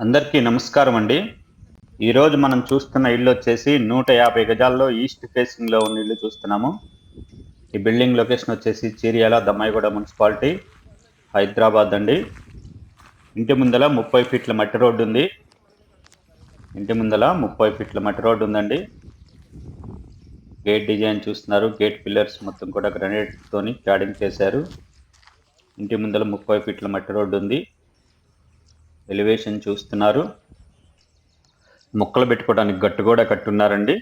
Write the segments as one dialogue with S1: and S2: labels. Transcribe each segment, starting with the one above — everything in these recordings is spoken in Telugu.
S1: అందరికీ నమస్కారం అండి. ఈరోజు మనం చూస్తున్న ఇల్లు వచ్చేసి నూట యాభై గజాల్లో ఈస్ట్ ఫేసింగ్లో ఉన్న ఇల్లు చూస్తున్నాము. ఈ బిల్డింగ్ లొకేషన్ వచ్చేసి చీరియాల దమ్మాయిగూడ మున్సిపాలిటీ హైదరాబాద్ అండి. ఇంటి ముందల ముప్పై ఫీట్ల మట్టి రోడ్డు ఉంది. ఇంటి ముందల ముప్పై ఫీట్ల మట్టి రోడ్డు ఉందండి. గేట్ డిజైన్ చూస్తున్నారు. గేట్ పిల్లర్స్ మొత్తం కూడా గ్రనైట్ క్యాడింగ్ చేశారు. ఇంటి ముందల ముప్పై ఫీట్ల మట్టి రోడ్డు ఉంది. ఎలివేషన్ చూస్తున్నారు. ముక్కలు పెట్టుకోవడానికి గట్టు కూడా కట్టున్నారండి.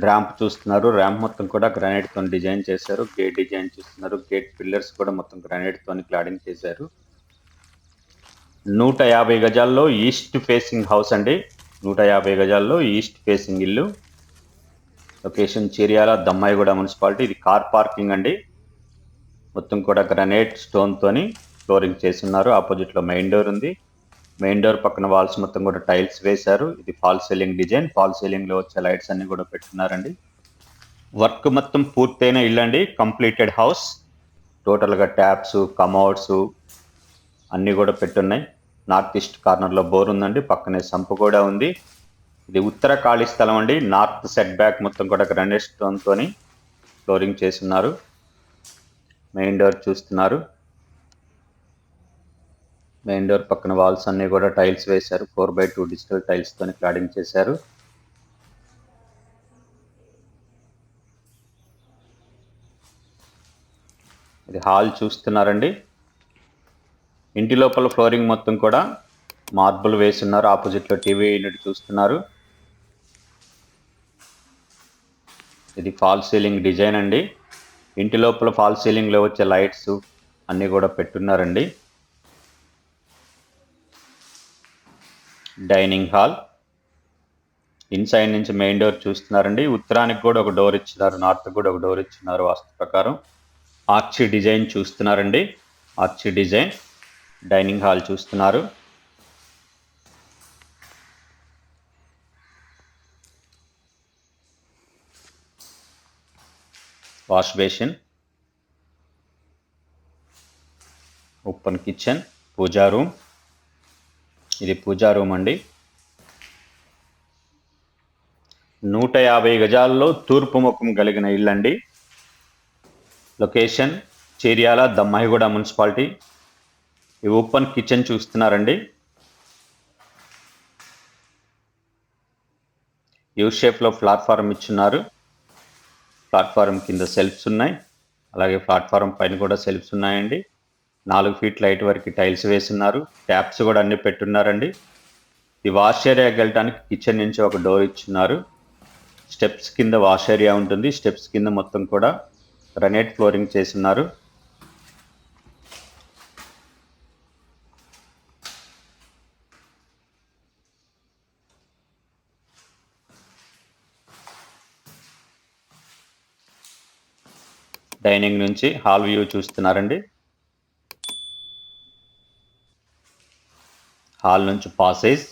S1: ర్యాంప్ చూస్తున్నారు. ర్యాంప్ మొత్తం కూడా గ్రానైట్తో డిజైన్ చేశారు. గేట్ డిజైన్ చూస్తున్నారు. గేట్ పిల్లర్స్ కూడా మొత్తం గ్రానైట్ తోని క్లాడింగ్ చేశారు. నూట యాభై గజాల్లో ఈస్ట్ ఫేసింగ్ హౌస్ అండి. నూట యాభై గజాల్లో ఈస్ట్ ఫేసింగ్ ఇల్లు. Location Cheeriyala Dammaiguda municipality. ఇది కార్ పార్కింగ్ అండి. మొత్తం కూడా గ్రనైట్ స్టోన్ తోని ఫ్లోరింగ్ చేస్తున్నారు ఆపోజిట్లో మెయిన్ డోర్ ఉంది. మెయిన్ డోర్ పక్కన వాల్స్ మొత్తం కూడా టైల్స్ వేశారు. ఇది ఫాల్ సీలింగ్ డిజైన్ ఫాల్ సీలింగ్లో వచ్చే లైట్స్ అన్ని కూడా పెట్టున్నారండి వర్క్ మొత్తం పూర్తయిన ఇల్లు అండి కంప్లీటెడ్ హౌస్ టోటల్గా ట్యాప్స్ కమౌడ్స్ అన్ని కూడా పెట్టున్నాయి. నార్త్ ఈస్ట్ కార్నర్లో బోర్ ఉందండి. పక్కనే సంపు కూడా ఉంది. ఇది ఉత్తర ఖాళీ స్థలం అండి. నార్త్ సెట్ బ్యాక్ మొత్తం కూడా గ్రానైట్ స్టోన్ తోని ఫ్లోరింగ్ చేస్తున్నారు. మెయిన్ డోర్ చూస్తున్నారు. మెయిన్ డోర్ పక్కన వాల్స్ అన్ని కూడా టైల్స్ వేశారు. Four by two digital tiles తోని క్లాడింగ్ చేశారు. ఇది హాల్ చూస్తున్నారండి. ఇంటి లోపల ఫ్లోరింగ్ మొత్తం కూడా మార్బుల్ వేసున్నారు ఆపోజిట్లో టీవీ యూనిట్ చూస్తున్నారు. ఇది ఫాల్ సీలింగ్ డిజైన్ అండి. ఇంటి లోపల ఫాల్ సీలింగ్లో వచ్చే లైట్స్ అన్ని కూడా పెట్టున్నారండి. Dining hall. ఇన్సైడ్ నుంచి మెయిన్ డోర్ చూస్తున్నారండి. ఉత్తరానికి కూడా ఒక డోర్ ఇచ్చినారు. నార్త్ కూడా ఒక డోర్ ఇచ్చినారు వాస్తు ప్రకారం. ఆర్చి డిజైన్ చూస్తున్నారండి. Arch design. డైనింగ్ హాల్ చూస్తున్నారు. Wash basin. Open kitchen. Puja room. ఇది పూజా రూమ్ అండి. నూట యాభై గజాల్లో తూర్పు ముఖం కలిగిన ఇల్లు అండి లొకేషన్ చేరియాల దమ్మాయిగూడ మున్సిపాలిటీ. ఈ ఓపెన్ కిచెన్ చూస్తున్నారండి. యూ షేప్లో ప్లాట్ఫారం ఇచ్చున్నారు. ప్లాట్ఫారం కింద సెల్ఫ్స్ ఉన్నాయి. అలాగే ప్లాట్ఫారం పైన కూడా సెల్ఫ్స్ ఉన్నాయండి. నాలుగు ఫీట్ లైట్ వరకు టైల్స్ వేస్తున్నారు. ట్యాప్స్ కూడా అన్ని పెట్టున్నారండి. ఈ వాష్ ఏరియాకి వెళ్ళడానికి కిచెన్ నుంచి ఒక డోర్ ఇచ్చున్నారు. స్టెప్స్ కింద వాష్ ఏరియా ఉంటుంది. స్టెప్స్ కింద మొత్తం కూడా గ్రనైట్ ఫ్లోరింగ్ చేస్తున్నారు. డైనింగ్ నుంచి హాల్ వ్యూ చూస్తున్నారండి. హాల్ నుంచి పాసేజ్.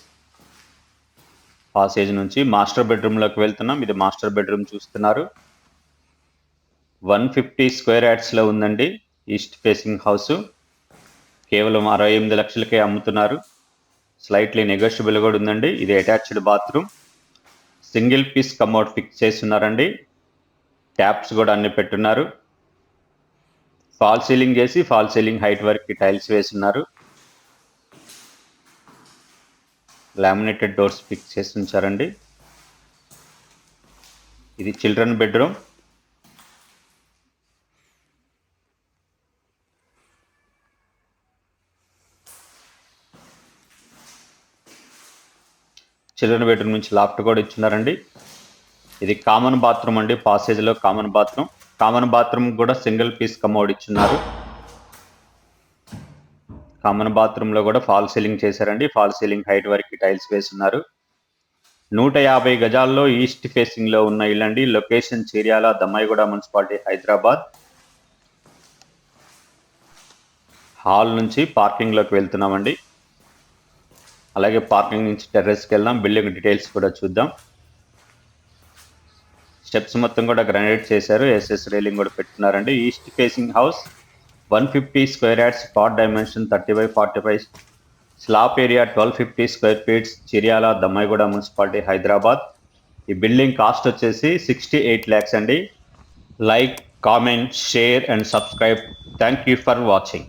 S1: పాసేజ్ నుంచి మాస్టర్ బెడ్రూమ్లోకి వెళ్తున్నాం. ఇది మాస్టర్ బెడ్రూమ్ చూస్తున్నారు. వన్ ఫిఫ్టీ స్క్వేర్ యాడ్స్లో ఉందండి ఈస్ట్ ఫేసింగ్ హౌస్. కేవలం అరవై ఎనిమిది లక్షలకే అమ్ముతున్నారు. స్లైట్లీ నెగోషియబుల్ కూడా ఉందండి. ఇది attached bathroom. Single piece commode fix చేస్తున్నారండి. ట్యాప్స్ కూడా అన్ని పెట్టున్నారు. ఫాల్ సీలింగ్ చేసి ఫాల్ సీలింగ్ హైట్ వరకు టైల్స్ వేస్తున్నారు. లామినేటెడ్ డోర్స్ ఫిక్స్ చేసి ఉంచారండి. ఇది చిల్డ్రన్ బెడ్రూమ్ చిల్డ్రన్ బెడ్రూమ్ నుంచి లాఫ్ట్ కూడా ఇచ్చున్నారండి. ఇది కామన్ బాత్రూమ్ అండి పాసేజ్లో కామన్ బాత్రూమ్ కామన్ బాత్రూమ్ కూడా సింగిల్ పీస్ కమోడ్ ఇచ్చున్నారు. కామన్ బాత్రూంలో కూడా ఫాల్ సీలింగ్ చేశారండి. ఫాల్ సీలింగ్ హైట్ వరకు టైల్స్ వేస్తున్నారు నూట యాభై గజాల్లో ఈస్ట్ ఫేసింగ్లో ఉన్న ఇల్లండి. Location Cheeryala Dammaiguda municipality Hyderabad. Hall నుంచి పార్కింగ్లోకి వెళ్తున్నామండి. అలాగే పార్కింగ్ నుంచి టెర్రస్కి వెళ్దాం బిల్డింగ్ డీటెయిల్స్ కూడా చూద్దాం. స్టెప్స్ మొత్తం కూడా గ్రానైట్ చేశారు. ఎస్ఎస్ రైలింగ్ కూడా పెట్టున్నారండి. East facing house one fifty square yards plot dimension thirty by forty five slab area twelve fifty square feets Chiryal Dammaiguda municipality Hyderabad ఈ బిల్డింగ్ కాస్ట్ వచ్చేసి సిక్స్టీ ఎయిట్ ల్యాక్స్ అండి. Like comment share and subscribe thank you for watching